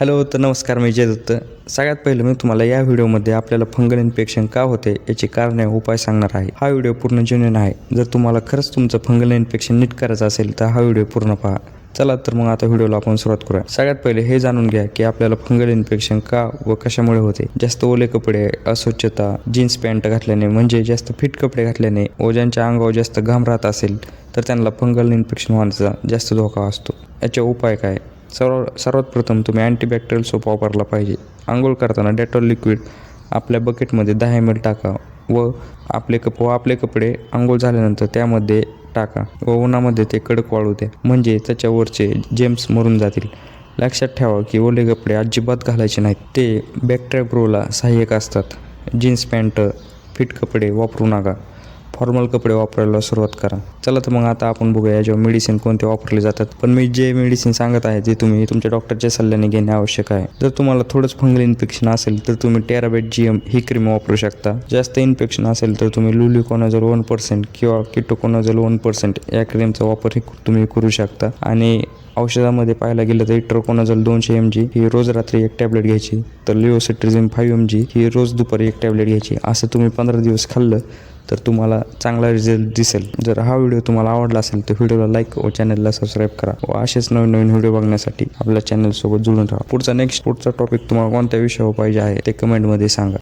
Hello तर नमस्कार मी जय दत्त. सगळ्यात पहिलं मी तुम्हाला या व्हिडिओमध्ये आपल्याला फंगल इन्फेक्शन का होते याची कारणे उपाय सांगणार आहे. हा व्हिडिओ पूर्ण जेन्युइन आहे. जर तुम्हाला खरंच तुमचं फंगल इन्फेक्शन नीट करायचं असेल तर हा व्हिडिओ पूर्ण पहा. चला तर मग आता व्हिडिओला आपण सुरुवात करूया. सगळ्यात पहिले हे जाणून घ्या की आपल्याला फंगल इन्फेक्शन का व कशामुळे होते? जास्त ओले कपडे अस्वच्छता जीन्स पॅन्ट घातल्याने म्हणजे जास्त फिट कपडे घातल्याने व ज्यांच्या अंगावर जास्त घाम राहत असेल तर त्यांना फंगल इन्फेक्शन होण्याचा जास्त धोका असतो. याचे उपाय काय? सर्व सर्वात प्रथम तुम्ही अँटीबॅक्टेरियल सोप वापरला पाहिजे. आंघोळ करताना डेटॉल लिक्विड आपल्या बकेटमध्ये दहा एम एल टाका व आपले कप व आपले कपडे आंघोळ झाल्यानंतर त्यामध्ये टाका व उन्हामध्ये ते कडक वाळू द्या म्हणजे त्याच्यावरचे जेम्स मरून जातील. लक्षात ठेवा की ओले कपडे अजिबात घालायचे नाहीत. ते बॅक्टेरिया ग्रोला सहाय्यक असतात. जीन्स पॅन्ट फिट कपडे वापरू नका. फॉर्मल कपडे वापरायला सुरुवात करा. चला तर मग आता आपण बघूया याच्यावर मेडिसिन कोणते वापरले जातात. पण मी जे मेडिसिन सांगत आहे ते तुम्ही तुमच्या डॉक्टरच्या सल्ल्याने घेणे आवश्यक आहे. जर तुम्हाला थोडंच फंगल इन्फेक्शन असेल तर तुम्ही टेराबेट जी एम ही क्रीम वापरू शकता. जास्त इन्फेक्शन असेल तर तुम्ही लुलिकोनाझोल वन पर्सेंट किंवा किटोकोनाझोल वन पर्सेंट या क्रीमचा वापर तुम्ही करू शकता. आणि औषधामध्ये पाहायला गेलं तर इट्रोकोनाझोल दोनशे एम जी ही रोज रात्री एक टॅबलेट घ्यायची. तर लिओसिट्रिझिन फाईव्ह एम जी ही रोज दुपारी एक टॅबलेट घ्यायची. असं तुम्ही पंधरा दिवस खाल्लं तर तुम्हाला चांगला रिझल्ट दिसेल. जर हा व्हिडिओ तुम्हाला आवडला असेल तर व्हिडिओला लाईक व चॅनलला सबस्क्राईब करा व असेच नवीन नवीन व्हिडिओ बघण्यासाठी आपल्या चॅनलसोबत जुळून राहा. पुढचा नेक्स्ट पुढचा टॉपिक तुम्हाला कोणत्या विषयावर पाहिजे आहे ते कमेंटमध्ये सांगा.